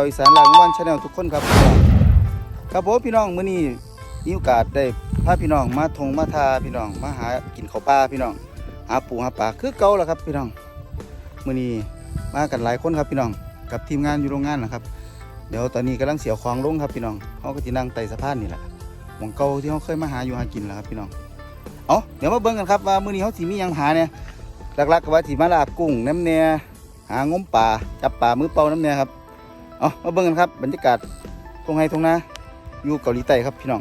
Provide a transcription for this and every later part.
FC บาวิสานหลังวันชาแนลทุกคนครับครับผมพี่น้องมื้อนี้มีโอกาสได้พาพี่น้องมาทงมาทาพี่น้องมาหากินข้าวปลาพี่น้องหาปูหาปลาคือเก่าแล้วครับพี่น้องมื้อนี้มากันหลายคนครับพี่น้องกับทีมงานอยู่โรงงานนะครับ เดี๋ยวตอนนี้กำลังเสียวของลงครับพี่น้องเขาก็จะนั่งไต่สะพานนี่แหละหมองเก่าที่เขาเคยมาหาอยู่หากินแหล้วครับพี่น้องเอาเดี๋ยวมาเบิ่งกันครับว่ามื้อนี้เขาสิมียังหาเนี่ยหลักๆก็ว่าสิมาลากุ้งน้ำเนียหางมป่าจับป่ามือเป่าน้ำเนียครับ เอามาเบิ่งกันครับบรรยากาศตรงไห้ตรงนาอยู่เกาหลีใต้ครับพี่น้อง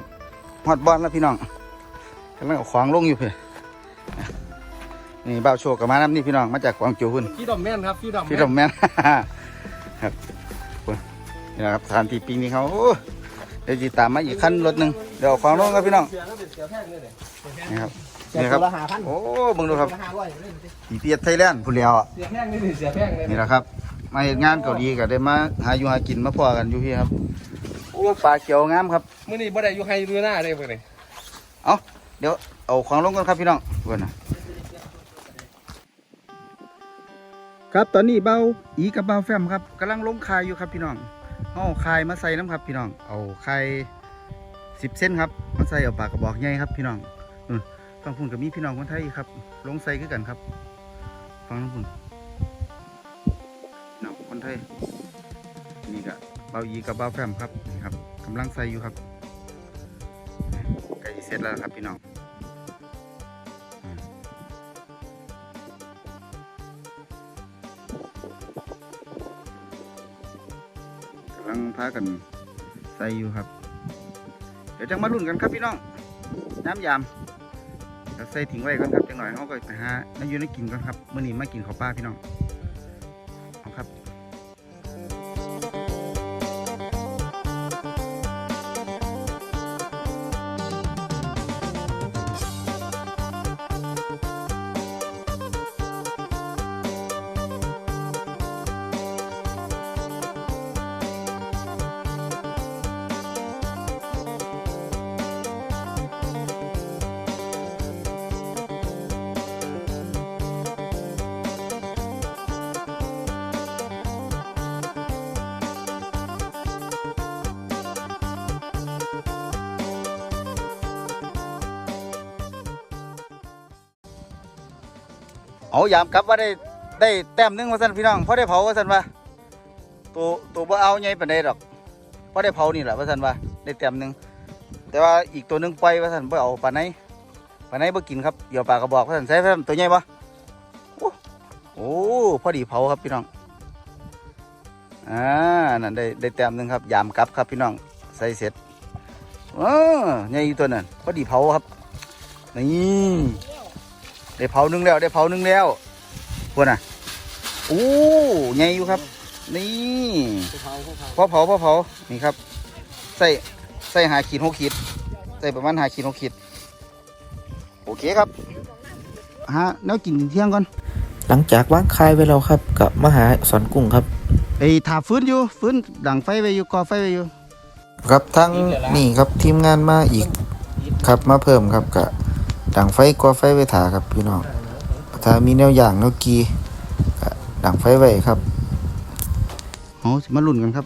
ฮอดบอลแล้วพี่น้องกำลังเอาของลงอยู่เพื่อนี่บ่าวโชคกับมาน้ำนี่พี่น้องมาจากกวางโจวหุ่นพี่ดอมแม่นครับพี่ดอมพี่ดมแม่นครับนี่นะครับสถานที่ปีนี้เขาโอ้เดี๋ยวจีตามมาอีกขั้นรถหนึ่งเดี๋ยวเอาของลงครับพี่น้องเสียแล้วเป็นเสียแพงเลยเนี่ยนี่ครับเสียนี่ครัตับวละห้าพันโอ้เบิ่งดูครับตัวละห้าร้อยเลยอีเปียดไทยแลนด์ผู้เลี้ยวอะเสียแพงเลยเสียแพงเลยนี่แหละครับ มาเห็นงานเกาหลีก็ได้มาหาอยู่หากินมาพอกันอยู่พี่ครับโอ้ปลาเขียวงามครับมื่อนี้บ่ได้อยู่ให้ดูหน้าเลยเพื่อนเลยเอาเดี๋ยวเอาของลงก่อนครับพี่น้องเพื่อนนะครับตอนนี้เบาอีกับเบาแฟมครับกำลังลงคายอยู่ครับพี่น้องเอาคายมาใส่น้ำครับพี่น้อง เอาคายสิบเส้นครับมาใส่เอาปากกระบอกใหญ่ครับพี่น้องนู่นฟังพุ่นกับมีพี่น้องคนไทยอีกครับ ลงใส่คือกันครับ ฟังน้ำพุ่นพี่น้องคน ไทยนี่ก็เบาอีกับเบาแฟมครับนี่ครับกำลังใส่อยู่ครับใกล้เสร็จแล้วครับพี่น้องกำลังพากันใส่อยู่ครับ เดี๋ยวจังมาลุ้นกันครับพี่น้องน้ำยามเดี๋ยวใส่ทิ้งไว้ก่อนครับจังหน่อยเขาก็ไปหาน้ำยูนให้กินก่อนครับเมื่อนี้มากินข้าวปลาพี่น้อง เอายามกลับว่าได้ได้แต้มหนึงว่าสันพี่น้องพอได้เผาว่าสันว่าตัวตัวบ่เอาใหญ่ปานใดดอกพอได้เผานี่แหละว่าสันว่าได้แต้มหนึงแต่ว่าอีกตัวหนึงปล่อยว่าสันบ่เอาปานไหนปานไหนบ่กินครับเดี๋ยวปลากระบอกว่าสันใส่เพิ่มตัวใหญ่ปะโอ้พอดีเผาครับพี่น้องอ่านั่นได้ได้แต้มหนึงครับยามกลับครับพี่น้องใส่เสร็จเออใหญ่อยู่ตัวนั้นพอดีเผาครับนี่ ได้เผาหนึ่งแล้ว ได้เผาหนึ่งแล้วพวกน่ะโอ้ใหญ่อยู่ครับ นี่เขาเขาพอเผาพอเผานี่ครับ ใส่ใส่หาขีดหกขีด ใส่ประมาณหาขีดหกขีด โอเคครับฮะแล้วกินเที่ยงก่อน หลังจากวางคายไว้แล้วครับกับมาหาสอนกุ้งครับไอ้ถาฟื้นอยู่ฟื้นดังไฟไว้อยู่ก่อไฟไว้อยู่ ครับทั้งนี่ครับทีมงานมาอีกครับมาเพิ่มครับกะ ดังไฟก่อไฟไว้ถาครับพี่น้องถ้ามีแนวอย่างแนวกีดังไฟไว้ครับโอ้สิมาลุ้นกันครับ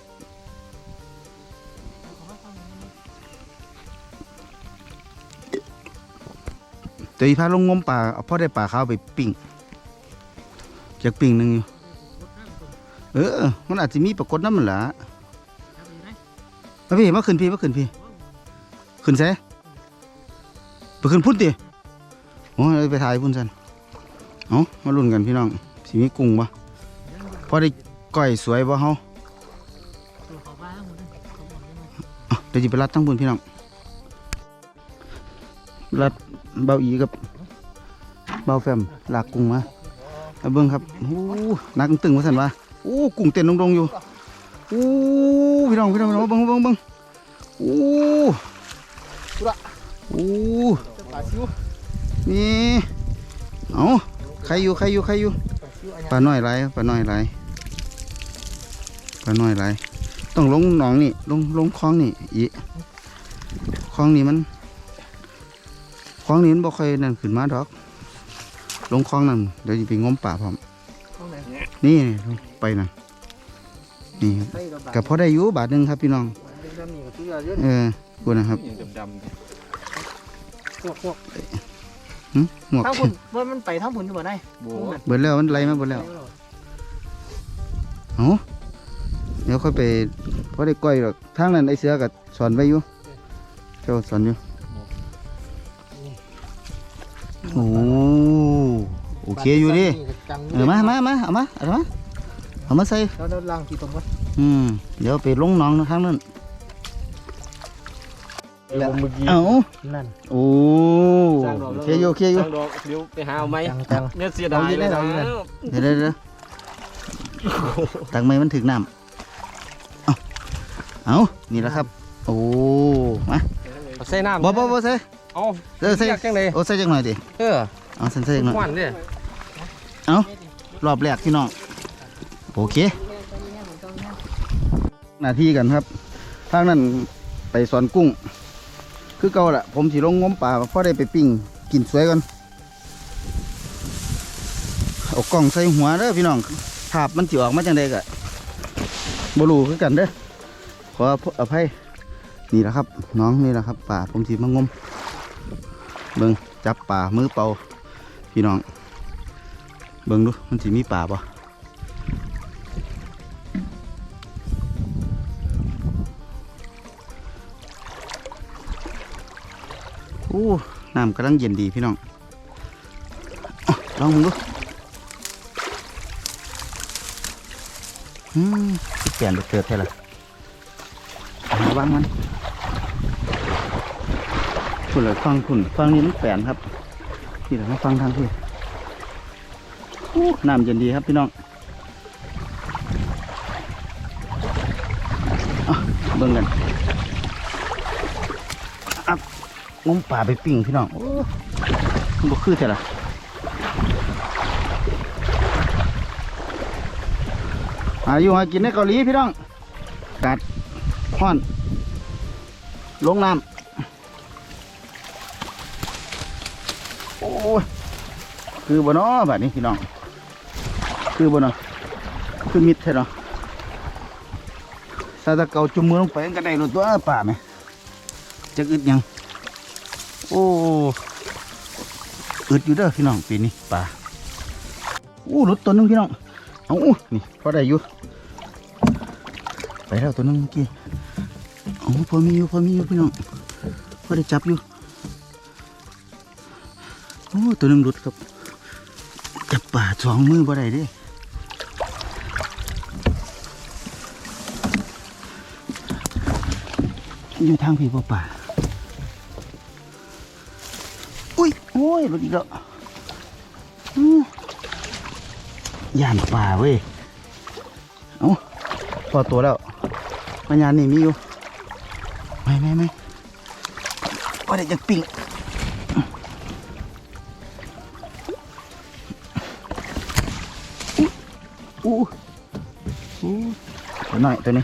เดี๋ยวพาลงงมป่าเอาพ่อได้ป่าขาวไปปิ้งจากปิ้งหนึ่งอยู่เออ มันอาจจะมีปรากฏน้ำมันละมาพี่มาขึ้นพี่มาขึ้นพี่ ขึ้นแซ่ไปขึ้นพุ่นติ โอ้ยไปถ่ายพุ่นสันเอามาลุ้นกันพี่น้องสิมีกุ้งปะพอได้ก้อยสวยปะเฮาเดี๋ยวจะไปรัดทั้งพุ่นพี่น้อง รัดเบาอีกับเบาแฟมหลากกุ้งมาเอาเบิ้งครับโอ้นักตึงว่าสันวะโอ้กุ้งเต้นดงๆอยู่โอ้พี่น้องพี่น้องพี่น้องเบิ้งเบิ้งเบิ้งโอ้โอ้ นี่เอาใครอยู่ใครอยู่ใครอยู่ปลาน้อยไรปลาน้อยไรปลาน้อยไรต้องลงหนองนี่ลงลงคลองนี่อีคลองนี่มันคลองนี้มันบ่ค่อยนั่นขึ้นมาดอก ลงคลองนั่นเดี๋ยวจะไปงมป่าพร้อมข้างไหนนี่ลงไปนั่นนี่ครับกับพอได้อยู่บาทหนึงครับพี่น้องนี่ก็ตัวเยอะเออกูนะครับดำพวกพวก หึหมวกทั้งคุณว่ามันไปทั้งคุณอยู่บ่ได้ๆโบเบิดแล้วมันไล่มาเบิดแล้วเอ้าเดี๋ยวค่อยไปพอได้ก้อยหรอกทางนั้นไอ้เสือก็สอนไว้อยู่เจ้าสอนอยู่โอ้โอเคอยู่ดิเออมามามาเอามาเอามาเอามาใส่แล้วเราล้างที่ตรงก่อนอืมเดี๋ยวไปลงหน้องทางนั้น แล้วเมื่อกี้เอ้านั่นโอ้โอเคอยู่โอเคอยู่ตั้งดอกเดี๋ยวไปหาเอาไหมจังจังเนี่ยเสียดายเลยนะเดี๋ยวเดี๋ยวเดี๋ยวตักไม้มันถึงน้ำเอาเอานี่แหละครับ โอ้มาใส่น้ำบ่บ่บ่ใส่เอาเออใส่เรียกจังเลยโอ้ใส่จังหน่อยดิเออเอาใส่ใส่จังหน่อยควันเนี่ยรอบแรกพี่น้องโอเคหน้าที่กันครับทางนั้นไปสอนกุ้ง คือเก่าละผมสิลงงมป่าพอได้ไปปิ้งกินสวยก่อนเอากล้องใส่หัวเด้อพี่น้องภาพมันสิออกมาจังไดกะบรูคือกันเด้อขออภัยนี่แหละครับ น้องนี่แหละครับ ป่าผมสิมางมเบิงจับป่ามือเป่าพี่น้อง เบิงดูมันสิมีป่าปะ อ้น้ำกำลังเย็นดีพี่น้องอลองมึงดูอืมเปลี่ยนไปเกิดแท้ละระวังมันคุณเลยฟังคุณฟังนี้มันแปลนครับนี่แหละมาฟังทางพี่อู้น้ำเย็นดีครับพี่น้องอะเบิ่งกันอับ งมป่าไปปิ้งพี่น้องโอ้มันบ่คือแต่ละอาอยู่หากินในเกาหลีพี่น้องกาดห้อน ลงน้ำ โอ้ย คือบ่เนาะแบบนี้พี่น้อง คือบ่เนาะคือมิดแท้เนาะถ้าตะเกาจุ่มมือลงไปมันได้รถตัวป่าไหมจะอึดยัง โอ้อึดอยู่เด้อพี่น้องปีนี้ป่าโอ้รถตัวหนึงพี่น้องเอาอู้นี่พอได้อยู่ไปแล้วตัวหนึงเมื่อกี้เอาพอมีอยู่พอมีอยู่พี่น้องพอได้จับอยู่โอ้ตัวหนึงหลุดครับจับป่าสองมือบ่ได้เด้อยู่ทางพี่ป่ป่า อ้ยโอ้ยหลุดอีกแล้วย่านป่าเว้ย เอาพอตัวแล้วมันยานนี่มีอยู่ ไม่ไม่ไม่ว่าได้จะปิ้งอู้อู้ตัวหน่อยตัวนี้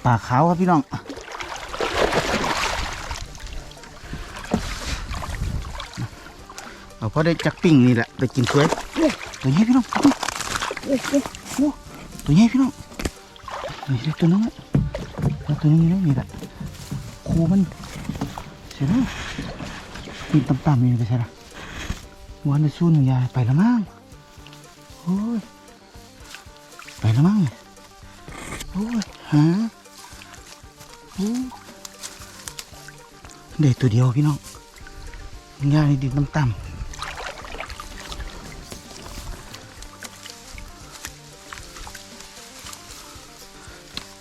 ป็นปลาขาวครับพี่น้องเอาพอได้จักปิ้งนี่แหละไปกินสวยโอ้ตัวใหญ่พี่น้องโอ้โอ้โอ้ตัวใหญ่พี่น้องนี่ตัวนึงอะแล้วตัวนี้นี่แหละโคมันเสียแล้วปีนต่ำๆนี่ไปใช่ละวันจะสู้หนึ่งยายไปแล้วมั้งโอ้ยไปแล้วมั้งโอ้ยฮะ เด็กตัวเดียวพี่น้องยานี่ดินต่ำ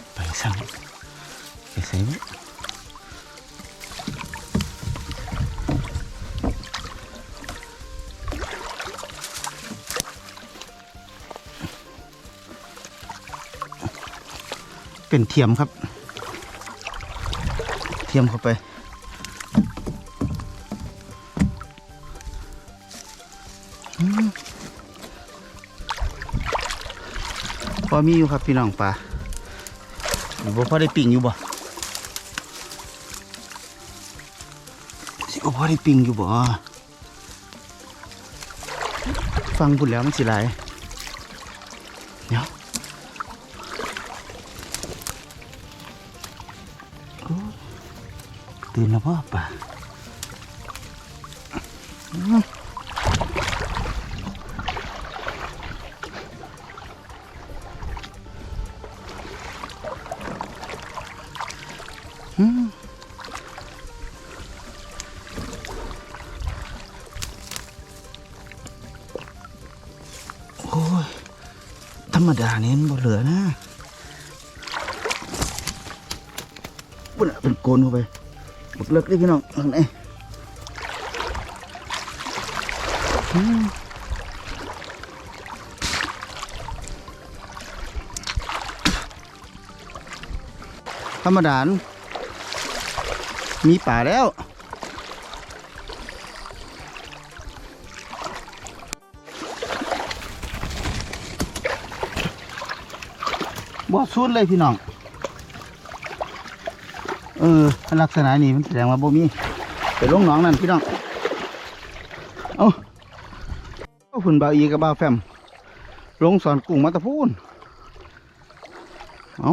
ๆไปสั่งไปใส่เป็นเทียมครับ เทียมเข้าไป พอมีอยู่ครับพี่น้องปลาอยู่บ่พอได้ปิ่งอยู่บ่สิบ่พอได้ปิ่งอยู่บ่ฟังพุ่นแล้วมันสิไหลายเดี๋ยวโอ้ยตื่นแล้วพ่อป่าอื รรมดานี่มันบ่เหลือนะปุ่นเป็นโกนเข้าไปบักเลิกเลยพี่น้องข้างในธรรมดานมีป่าแล้ว บ่สุดเลยพี่น้อง เออลักษณะนี้มันแสดงว่าบ่มีไปลงหนองนั่นพี่น้อง เอาฝุ่นเบาอีกับเบาแฟม ลงสอนกุ้งมาตะพูนเอา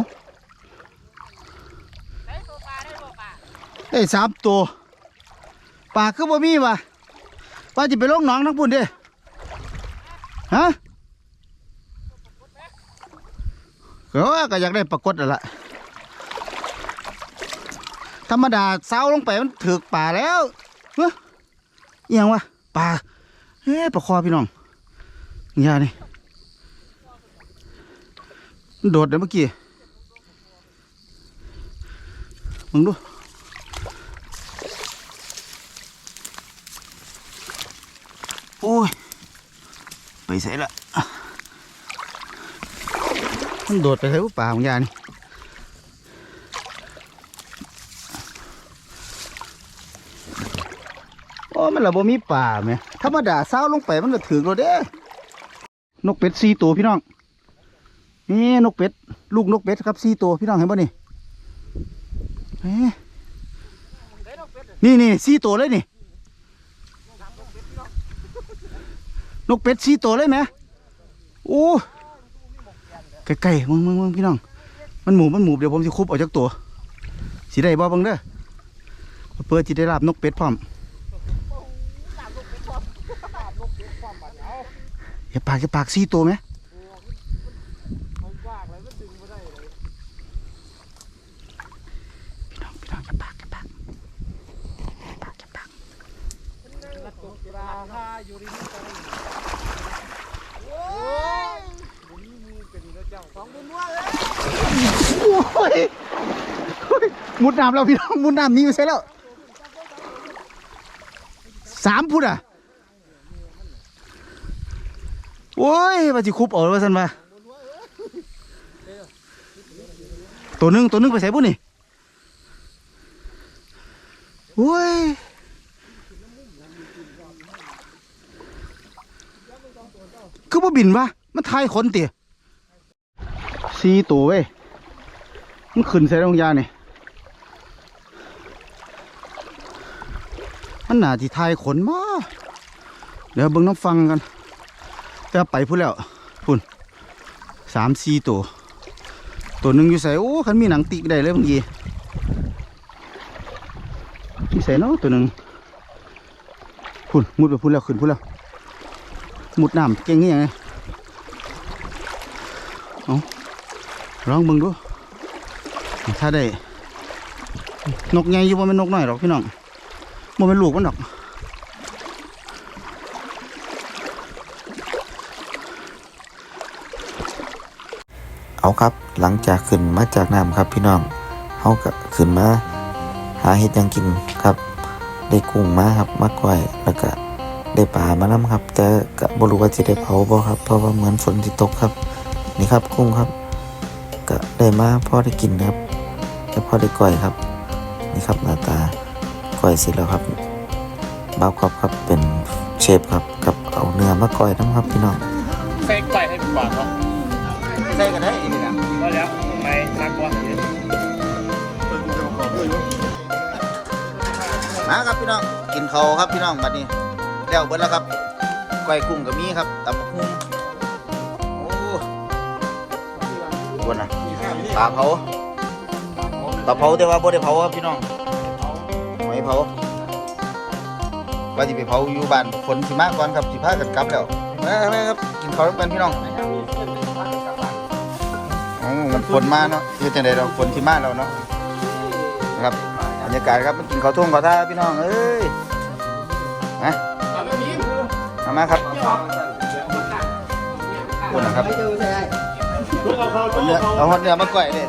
เอ้สามตัวปลาคือบ่มีวะว่าจะไปลงหนองทั้งปุ่นเด้ฮะ ก็ว่าก็อยากได้ปรากฏนั่นแหละธรรมดาเสาลงไปมันถือป่าแล้วเฮ้ยอหยังวะป่าเฮ้ยปลาคอพี่น้องอย่านี่โดดเลยเมื่อกี้มึงดูโอ้ยไปใส่ละ มันโดดไปใส่ป่าของยานี่โอ้มันละบ่มีป่าไหมธรรมดาเศร้าลงไปมันก็ถือเราเด้นกเป็ดสี่ตัวพี่น้อง นี่นกเป็ด ลูกนกเป็ดครับสี่ตัวพี่น้องเห็นป่ะนี่เอ๊นี่นี่สี่ตัวเลยนี่ นกเป็ดสี่ตัวเลยไหมโอ้ ใกล้ๆมึงมึงมึงพี่น้อง มันหมูมันหมูเดี๋ยวผมจะคุบออกจากตัวสีได้บ่บังเด้อเปิดจีได้ลาบนกเป็ดพร้อมอย่าปากอย่าปากสี่ตัวไหมพี่น้องพี่น้องอย่าปาก โอ้ยโอ้ยมุดน้ำแล้วพี่น้องมุดน้ำนี้ไปใช่แล้วสามพุดอะโอ้ยมาจิคุบเออกว่าสันมาตัวหนึงตัวหนึงไปใส่บุ่นี่โอ้ยคือบ่บินวะมันทายขนเตี๋ย สี่ตัวเว้ยมันขึ้นใส่รองยาเนี่ยมันหนาที่ทายขนมาเดี๋ยวเบิ่งน้ำฟังกันแต่ไปพูดแล้วพุ่นสามสี่ตัว ตัวหนึ่งอยู่ใส่โอ้คันมีหนังติกได้เลยบางทีมีใส่เนาะตัวหนึ่งพุ่นมุดไปพุ่นแล้วขึ้นพุ่นแล้วมุดน้ำเก่งนี่ยังไงเอา ลองเบิ่งดู ถ้าได้ นกใหญ่อยู่ว่าเป็นนกน้อยหรอกพี่น้องมันเป็นลูกมันดอกเอาครับหลังจากขึ้นมาจากน้ำครับพี่น้องเขาก็ขึ้นมาหาเห็ดยังกินครับ ได้กุ้งมาครับมาก่อยแล้วก็ได้ปลามาน้ำครับ แต่ก็บรู้ว่าจะได้เผาบ่ครับ เพราะว่าเหมือนฝนที่ตกครับ นี่ครับกุ้งครับ ก็ได้มาพอได้กินครับแต่พอได้ก่อยครับ นี่ครับหน้าตาก่อยเสร็จแล้วครับบ่าวครับครับเป็นเชฟครับกับเอาเนื้อมาก่อยน้ำครับพี่น้องใส่ไก่ให้ปากเขาใส่กันได้อีกนะว่าแล้วไปนักว่ามาครับพี่น้องกินเขาวครับพี่น้องบัดนี้แล้วเบิดแล้วครับก้อยกุ้งก็มีครับตำบักหุ่ง บนนะปลาเผาปลาเผาแต่ว่าบ่ได้เผาครับพี่น้องหอยเผาว่าสิไปเผาอยู่บ้านฝนสิมาก่อนครับสิพากันกลับแล้วมามาครับกินข้าวด้วยกันพี่น้องอ๋อมันฝนมาเนาะคือจังไดเราฝนสิมาแล้วเนาะนะครับบรรยากาศครับมากินข้าวทุ่งข้าวท่าพี่น้องเอ้ยมาเอามาครับคนนะครับไม่ เอาเนื้อเอาฮอดเนื้อมาก้อยเลย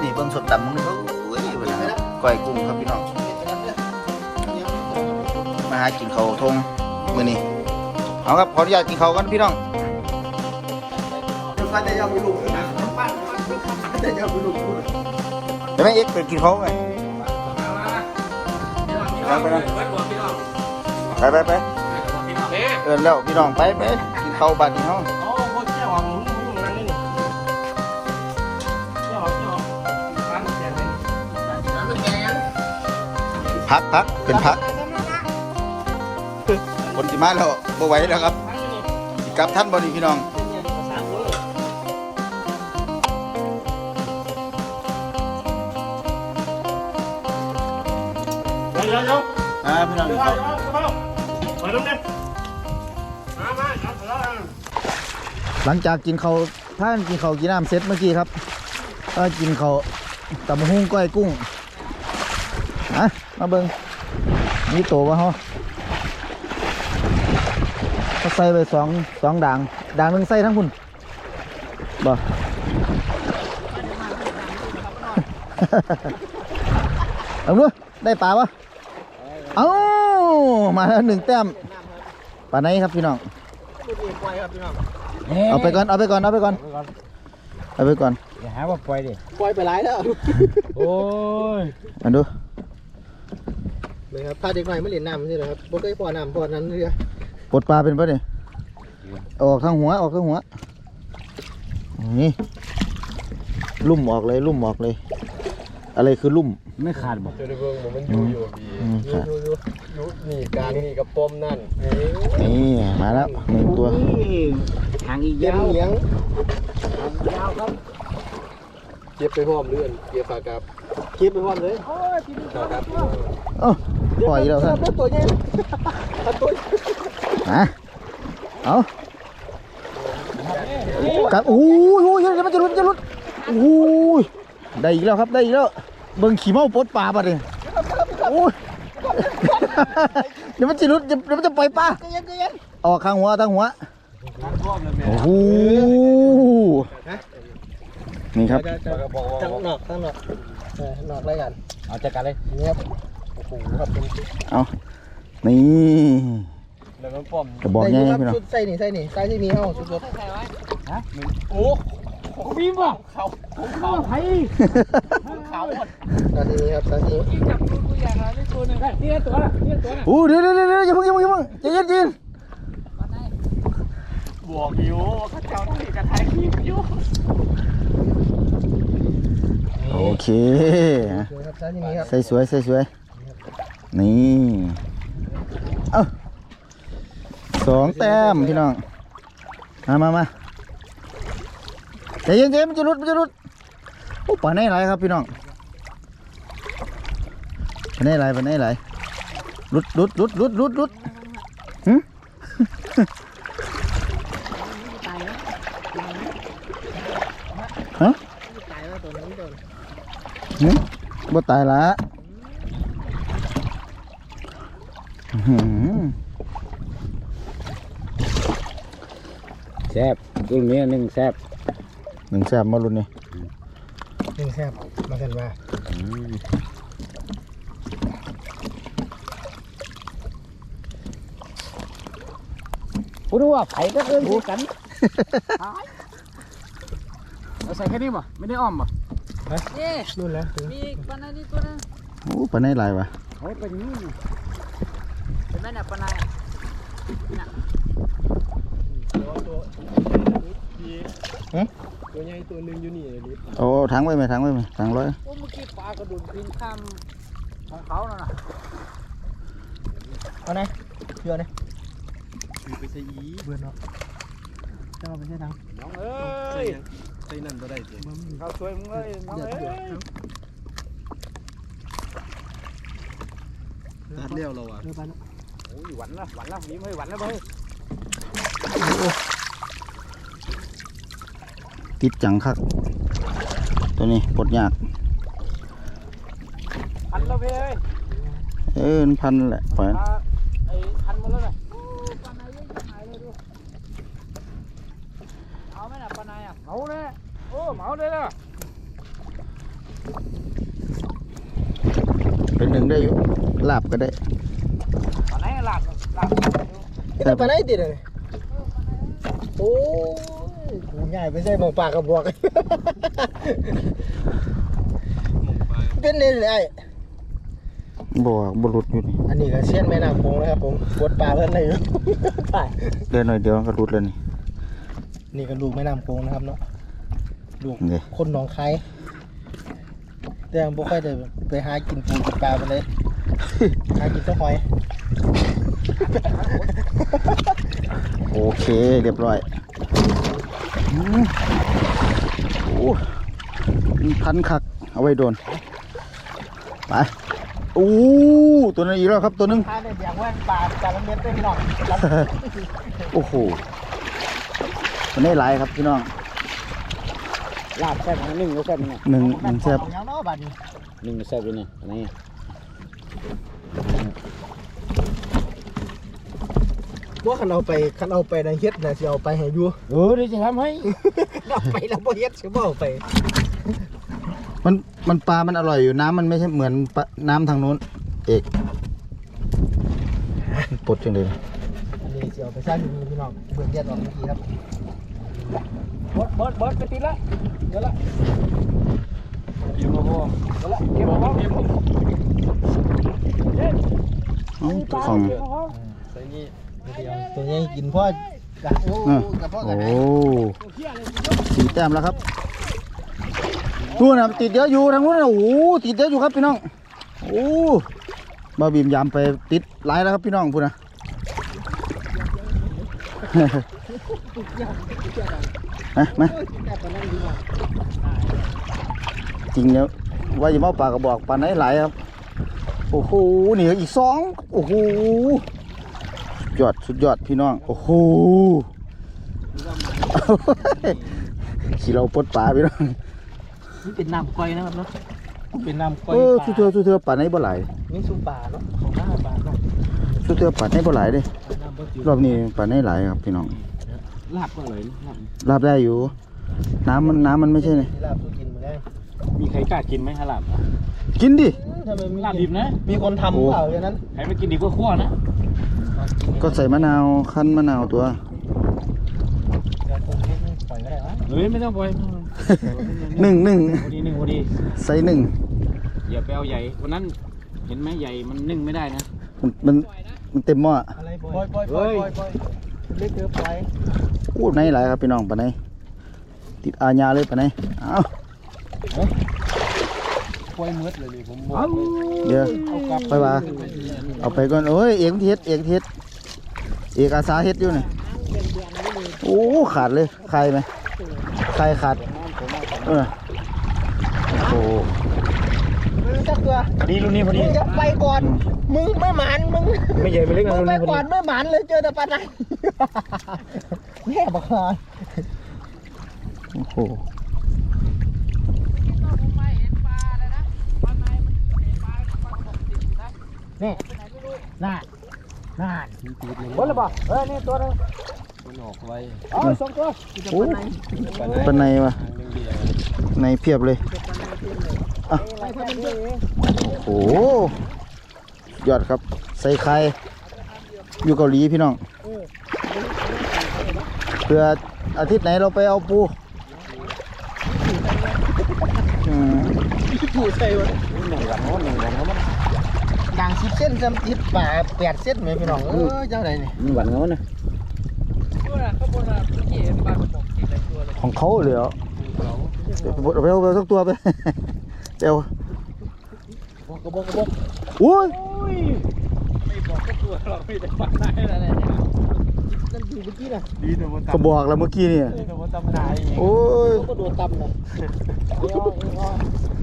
นี่เบิ่งสดตำมึงเขาโอ้ยเวลาก้อยกุ้งครับพี่น้อง มาหากินเขาวทงมื้อนี้เอาครับขออนุญาตกินเขาวกันพี่น้องปั้นจะยอมมีลูกนะปั้นจะยอมมีลูกเดี๋ยวแม่เอ็กซ์ไปกินเขาไงไปไปไปไปไปเอินแล้วพี่น้องไปไปกินเขาวบัดนี้เฮา พักพักเป็นพัก คนที่มาแล้วบ่ไหวแล้วครับสิกลับท่านบ่นี่พี่น้องเดี๋ยวเดี๋ยวอ่าพี่น้องเดี๋กิยวเดี๋ยวเดี๋ยวเดี๋ยวเดี๋ยวมามาหลังจากกินเขาท่านกินเขากินน้ำเสร็จเมื่อกี้ครับก็กินเขาตำหุ่งก้อยกุ้งอะ มาเบิ่งมีโตวะฮะเขาใส่ไปสองสองด่างด่างหนึ่งใส่ทั้งคุณบ่เอาดูได้ปลาปะเอ้ามาแล้วหนึ่งแต้มปลาไหนครับพี่น้องปล่อยครับพี่น้องเอาไปก่อนเอาไปก่อนเอาไปก่อนเอาไปก่อนอย่าหาว่าปล่อยดิปล่อยไปหลายแล้ว โอ้ยมาดู เลยครับพาเด็กหน่อยมาเล่นน้ำนี่แหละครับบ่เคยพอน้ำพอนั้นเลยปลดปลาเป็นปะเนี่ยออกทางหัวออกทางหัวนี่ลุ่มออกเลยลุ่มออกเลย อะไรคือลุ่มไม่ขาดบ่จะได้เบิ่งว่ามันอยู่อยู่บีอืมอยู่อยู่อยู่อยู่นี่กลางนี่กับปมนั่นนี่นี่มาแล้วหนึ่งตัวทางอีกเลี้ยงยาวเลี้ยงยาวครับเก็บไปพร้อมเลื่อนเกี่ยวฝากกับเก็บไปพร้อมเลยฝากกับเอ้า ปล่อยแล้วท่านตัวใหญ่ตัวนะเอากับโอ้ยโอ้ยมันจะหลุดจะหลุดโอ้ยได้อีกแล้วครับได้อีกแล้วเบิ่งขี่เมาปดปลาปะเนี่ยโอ้ยเดี๋ยวมันจะหลุดเดี๋ยวมันจะปล่อยปลาออกข้างหัวทางหัวโอ้โหนี่ครับตั้งนอกทั้งนอกเออนอกอะไรกันเอาจัดการเลยนี่ครับ โอ้โหครับเป็นนี่แล้วมันปมกระบอกใหญ่ได้ยู่พี่น้องชุดใส่นี่ใส่นี่ใส่ที่มีเฮาชุดรถโอ้ของบีมบ่เขาของเขาไผ่ของเขาหมดใส่ที่นี่ครับใส่ที่นี่จับตัวตัวอย่างอะไรตัวหนึงนี่ตัวละนี่ตัวละโอ้เดี๋ยวเดี๋ยวเดี๋ยวอย่าเพิ่งอย่าเพิ่งอย่าเพิ่งใจเย็นใจเย็นบวกอยู่ข้าเจ้าที่กระทายคลิปอยู่โอเคครับใส่ที่นี่ครับใส่สวยใส่สวย นี่เอ้าสองแต้มพี่น้อง มามามาใจเย็นใจเย็นมันจะหลุดมันจะหลุดโอ้ปลาไหนไหลายครับพี่น้องปลาไหนไหลายปลาไหนไหลายหลุดหลุดหลุดหลุดหลุดหลุดหึฮะตายแล้วตัวนั้นตัวหึบ่ตายละอื้อหือ แซ่บรุ่นนี้หนึ่งแซ่บหนึ่งแซ่บมารุ่นนี้นี่แซ่บมากันว่าพูดว่าไผ่ก็เอิ้นคือกันเอาใส่แค่นี้บ่ไม่ได้อ้อมบ่นี่รุ่นแล้วถึงมีปลาในนี่ตัวนึงโอ้ปลาไหนหลายวะเฮ้ยเป็นอย่างนี้เห็น ไหมเนี่ยปลาในตัวใหญ่ตัวหนึงอยู่นี่ลิฟเอาเอาถังไว้ไหมถังไว้ไหมถังร้อยโอ้เมื่อกี้ปลากระดุนพินข้ามของเขาน่ะนะเอาไหนเยอะนะไปใส่อีเบื่อเนาะเจ้าไปใช่ทางน้องเอ้ใส่ยยังใส่นั่นบ่ได้สิเขาช่วยมึงเลยน้องเดือดเอ้เดือดยตัดแล้วเราอะเดือดไปแล้ว โอ้ยหวันละหวันละยิ้มให้หวันละเฮ้ยติดจังคักตัวนี้ปลดยากพันละเว้ยเออมันพันแหละปล่อยมาไอ้พันมาแล้วน่ะปลาไหนยังหายเลยดูเอาไหมน่ะปลาไหนอะเหมาเนี่ยโอ้เหมาเลยล่ะเป็นหนึ่งได้อยู่ลาบก็ได้ปลาไหลาดหลาดที่เราไปไหนติดเลยโอ้ยกูง่ายไปใส่หมองปลากกระบอกเป็นเลยไอ้บ่บ่หลุดอยู่นี่อันนี้ก็เชียนแม่น้ำโขงนะครับผมกดปลาเพิ่นได้อยู่ไปเดินหน่อยเดียวมันก็หลุดแล้วนี่นี่ก็ลูกแม่น้ำโขงนะครับเนาะลูกคนหนองคายแต่ยังบ่ค่อยได้ไปหากินปูกินปลาไปเลยหากินต้หอย โอเคเรียบร้อยอืมโอ้มันพันคัก เอาไว้โดน ไปอู้ตัวนั้นอีกแล้วครับตัวหนึงถ้าได้เบียงแว่นปลาปลาละเม็ดได้พี่น้องโอ้โหมันได้หลายครับพี่น้องลาดแซ่บหนึ่งก็แซ่บนี่หนึ่งหนึ่งแซ่บเอาอย่างเนาะบัดนี้หนึ่งก็แซ่บเลยนี่อันนี้ ว่าคันเอาไปคันเอาไปในเฮ็ดน่ะสิเอาไปให้อยู่เออเดี๋ยวจะทำให้ เอาไปแล้วบ่เฮ็ดสิบ่เอาไปมันมันปลา มันอร่อยอยู่น้ำมันไม่ใช่เหมือนปลาน้ำทางนู้น เอกปลดจังเลยอันนี้สิเอาไปสร้างอยู่นี่พี่น้องเบิ่งเฮ็ดออกเมื่อกี้ครับเบิดเบิดเบิดไปตีละเดี๋ยวละเก็บมาพ่อเดี๋ยวละเก็บมาพ่อเก็บมาพ่อเย้เอ้าของเก็บมาพ่อใส่นี่เดี๋ยว ตัวนี้กินพ่อกับโอ้กับพ่อกัโอ้นไหสีแต้มแล้วครับนู่นะติดเยอะอยู่ทางนู้นนะโอ้โหติดเยอะอยู่ครับพี่น้องโอ้บาบีมยามไปติดหลายแล้วครับพี่น้องพูดนะมามาจริงแล้วว่าจะมาเอาปลากระบอกปลาไหนหลายครับ โอ้โหนี่อีกสองโอ้โห ยอดสุดยอดพี่น้อง โอ้โหขี่เราปลดปลาพี่น้องนี่เป็นน้ำก้อยนะครับเนาะเป็นน้ำก้อยเออปสุลาดเทือสุดเทือปลาไหนบ่หลายนี่สุปลาเนาะของหน้าปลาเนาะสุดเทือปลาไหนบ่หลายเด้น้ำบ่จืดรอบนี้ปลาไหนหลายครับพี่น้องลาบก็เลยลาบรับได้อยู่ น้ำมันน้ำมันไม่ใช่เลยนี่ลาบสู้กินมาได้ มีใครกล้ากินไหมฮะลาบกินดิ ทำไมมีลาบดิบนะ มีคนทำโอ้เปล่าอย่างนั้นใครไม่กินดีกว่าขั้วนะก็ใส่มะนาวคั้นมะนาวตัวเดี๋ยวผมเฮ็ดนี่ปล่อยก็ได้วะเฮ้ยไม่ต้องปล่อยหนึ่งหนึ่งพอดีหนึ่งพอดีใส่หนึ่งอย่าไปเอาใหญ่วันนั้นเห็นไหมใหญ่มันนึ่งไม่ได้นะมันมันมันเต็มหม้ออะไรปล่อยปล่อยปล่อยปล่อยปล่อยเล็กเกินไปอู้ไหนหลายครับพี่น้องปลาไหนติดอาญาเลยปลาไหนเอ้า ปล่อยมืดเลยนี่ผมบอกเอาเดี๋ยวไปว่าเอาไปก่อนโอ้ยเอกเฮ็ดเอกเฮ็ดเอกอาสาเฮ็ดอยู่นี่โอ้ขาดเลยใครไหมใครขาดเออโอ้โหมึงจักตัวพอดีรุ่นนี้พอดีมึงจะไปก่อน มึงไม่หมานมึงไม่ใหญ่ไม่เล็กนะมึงรุ่นไปนี้พอก่อดีนไม่หมานเลยเจอแต่ปลาไหนแย่บักฮาโอ้โห ไม่เห็นปลาเลยนะปลาไหนมันเห็นปลาปลากระบอกติดอยู่นะ นี่ ไปไหน ไม่รู้น่าน่าบนเลยบ่เออนี่ตัวนึงมันออกไว้อ๋อสองตัวโอ้ปลาปลาในวะทางเดียวในเพียบเลยอะไปทำเป็นเยอะโอ้โหยอดครับ ใส่ไข่อยู่เกาหลีพี่น้องเพื่ออาทิตย์ไหนเราไปเอาปูอืมผู้ใส่วะหนึ่งวันโน้นหนึ่งวันเขามั นด่างสิบเส้นซ้ำติดป่าแปดเส้นไหมพี่น้องเออเจ้าไหนนี่หนึ่งวันเขานะตัวน่ะข้างบนน่ะเมื่อกี้เห็นปลากระบอกติดหลายตัวเลยของเขาเลยเหรอเอาไปเอาไปเอาสักตัวไปเดี๋ยวกระบอกกระบอกโอ้ยไม่บอกก็ตัวเราไม่ได้ปลาไหนแล้วเนี่ย นั่นอยู่เมื่อกี้น่ะดีแต่ว่าก็บอกแล้วเมื่อกี้นี่ดีแต่ว่าตำนายโอ้ยเขาก็โดนตำน่ะ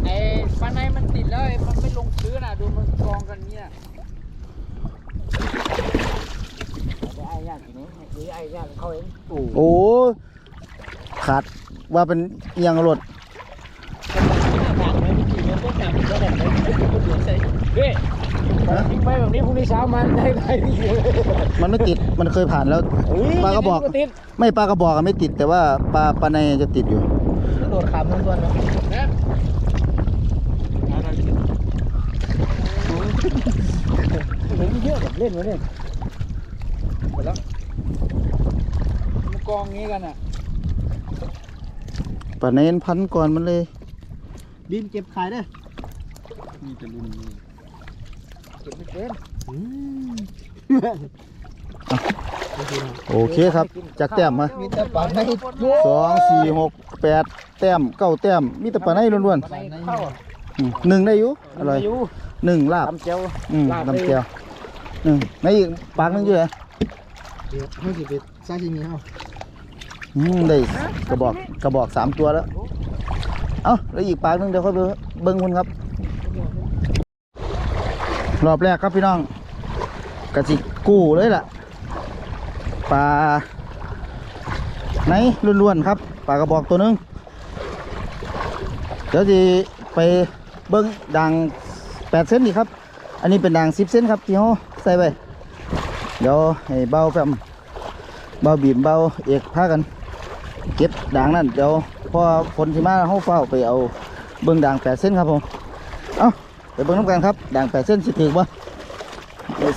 ไอ้ปลาในมันติดแล้วไอ้มันไม่ลงพื้นอะดูมันกองกันเนี่ยไอ้ย่างทีนี้หรือไอ้ย่างเขาเองโอ้ขาดว่าเป็นอิหยังรถ เฮ้ยทิ้งไว้แบบนี้พรุ่งนี้เช้ามันได้ไรนี่เลยมันไม่ติดมันเคยผ่านแล้วปลากระบอก ติดไม่ปลากระบอกอะไม่ติด แต่ว่าปลาปลาในจะติดอยู่โดดขามทั้งตัวเนาะเหมือนเยอะแบบเล่นวะเนี่ยมันกองงี้กันอะปลาในพันก่อนมันเลยบินเก็บขายได้อมีแต่รุ่นนี้ เก็บไม่เป็นโอเคครับจากแต้มมามีแต่ปลาในสองสี่หกแปดแต้มเก้าแต้มมีแต่ปลาในล้วนปลาในเข้าอะๆอืมหนึ่งได้อยู่อร่อยอยู่หนึ่งลาบทำเจียวอืมลาบลำเจียวหนึ่งในอีกปากหนึงอยู่ไหนเดี๋ยวเขาสิไปซาชิมิเฮาอืมได้กระบอกกระบอกสามตัวแล้ว เอ้าแล้วอีกปากหนึงเดี๋ยวเขาไปเบิ้งคุณครับ รอบแรกครับพี่น้องกระจิกู้เลยล่ะปลาไหนล้วนๆครับปลากระบอกตัวหนึงเดี๋ยวจะไปเบิ้งด่างแปดเส้นดีครับ อันนี้เป็นด่างสิบเส้นครับที่เขาใส่ไปเดี๋ยวให้เบาแฟมเบาบีมเบาเอกพากันเก็บด่างนั่นเดี๋ยวพอฝนที่มาเขาเฝ้าไปเอาเบิ้งด่างแปดเส้นครับผม เบิ้งน้ำกันครับด่างแปดเส้นสิถือปะ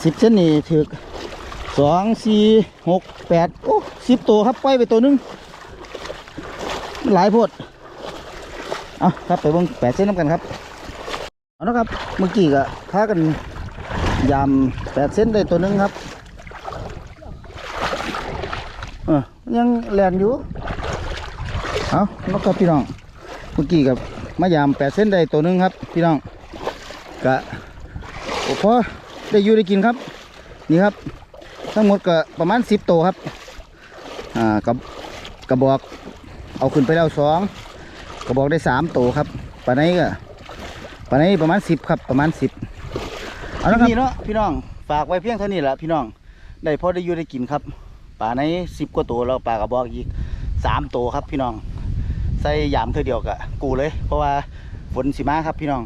สิบเส้นนี่ถือสองสี่หกแปดโอ้สิบตัวครับปล่อยไปตัวหนึงหลายพดเอาครับไปเบิ้งแปดเส้นน้ำกันครับเอานะครับเมื่อกี้ก็พากันยำแปดเส้นได้ตัวหนึงครับเออยังแลนอยู่เอาแล้วก็พี่น้องเมื่อกี้กับมายามแปดเส้นได้ตัวหนึงครับพี่น้อง กะโอ้พอได้อยู่ได้กินครับ นี่ครับ ทั้งหมดก็ประมาณสิบตัวครับ อ่ากับกระบอก เอาขึ้นไปแล้วสองกระบอกได้สามตัวครับปลาไหนก็ปลาไหนประมาณสิบครับประมาณสิบเอาละครับนี่เนาะพี่น้องฝากไว้เพียงเท่านี้แหละพี่น้องได้พอได้อยู่ได้กินครับปลาไนสิบกว่าตัวแล้วปลากระบอกอีกสามตัวครับพี่น้อง ใส่ยามเท่าเดียวกะกูเลย เพราะว่าฝนสิมาครับพี่น้อง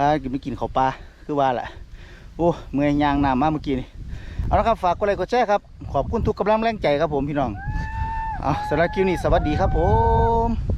พากินไปกินข้าวปลาคือว่าแหละโอ้เมื่อยยางน้ำมากเมื่อกี้นี่เอาละครับฝากกดไลค์กดแชร์ครับขอบคุณทุกกำลังแรงใจครับผมพี่น้องเอาสำหรับคลิปนี้สวัสดีครับผม